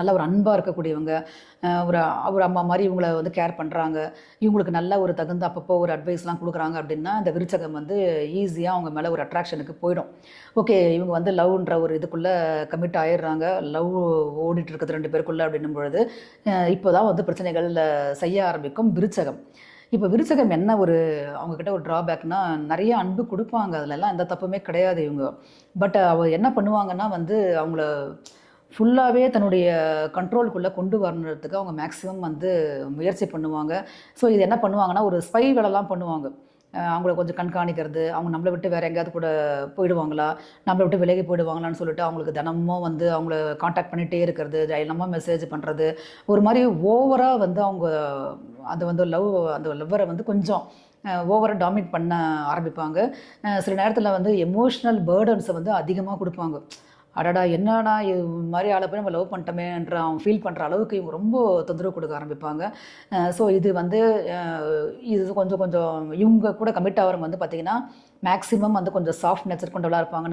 நல்ல ஒரு அன்பாக இருக்கக்கூடியவங்க ஒரு ஒரு அம்மா மாதிரி இவங்களை வந்து கேர் பண்ணுறாங்க இவங்களுக்கு நல்ல ஒரு தகுந்த அப்பப்போ ஒரு அட்வைஸ்லாம் கொடுக்குறாங்க அப்படின்னா இந்த விருச்சகம் வந்து ஈஸியாக அவங்க மேலே ஒரு அட்ராக்ஷனுக்கு போயிடும். ஓகே இவங்க வந்து லவ்ன்ற ஒரு இதுக்குள்ளே கமிட் ஆயிடுறாங்க. லவ் ஓடிட்டு இருக்கிறது ரெண்டு பேருக்குள்ளே அப்படின்னும் பொழுது இப்போ தான் வந்து பிரச்சனைகள் செய்ய ஆரம்பிக்கும் விருச்சகம். இப்போ விருச்சகம் என்ன ஒரு அவங்கக்கிட்ட ஒரு ட்ராபேக்னா நிறைய அன்பு கொடுப்பாங்க. அதுலலாம் எந்த தப்புமே கிடையாது இவங்க. பட் அவ என்ன பண்ணுவாங்கன்னா வந்து அவங்கள ஃபுல்லாகவே தன்னுடைய கண்ட்ரோலுக்குள்ளே கொண்டு வரணுறதுக்கு அவங்க மேக்ஸிமம் வந்து முயற்சி பண்ணுவாங்க. ஸோ இது என்ன பண்ணுவாங்கன்னா ஒரு ஸ்பை வேலைலாம் பண்ணுவாங்க. அவங்கள கொஞ்சம் கண்காணிக்கிறது அவங்க நம்மளை விட்டு வேறு எங்கேயாவது கூட போயிடுவாங்களா? நம்மளை விட்டு விலகி போயிடுவாங்களான்னு சொல்லிட்டு அவங்களுக்கு தினமும் வந்து அவங்கள காண்டாக்ட் பண்ணிகிட்டே இருக்கிறது தினமும் மெசேஜ் பண்ணுறது ஒரு மாதிரி ஓவராக வந்து அவங்க அதை வந்து லவ் அந்த லவ்வரை வந்து கொஞ்சம் ஓவராக டாமினேட் பண்ண ஆரம்பிப்பாங்க. சில நேரத்தில் வந்து எமோஷ்னல் பேர்டன்ஸை வந்து அதிகமாக கொடுப்பாங்க. அடடா என்னடா இது? மாதிரி ஆளை போய் நம்ம லவ் பண்ணிட்டோமேன்ற அவன் ஃபீல் பண்ணுற அளவுக்கு இவங்க ரொம்ப தொந்தரவு கொடுக்க ஆரம்பிப்பாங்க. ஸோ இது வந்து இது கொஞ்சம் கொஞ்சம் இவங்க கூட கமிட் ஆகிறவங்க வந்து பார்த்திங்கன்னா மேக்ஸிமம் வந்து கொஞ்சம் சாஃப்ட் நேச்சர் கொண்டவளாக இருப்பாங்க.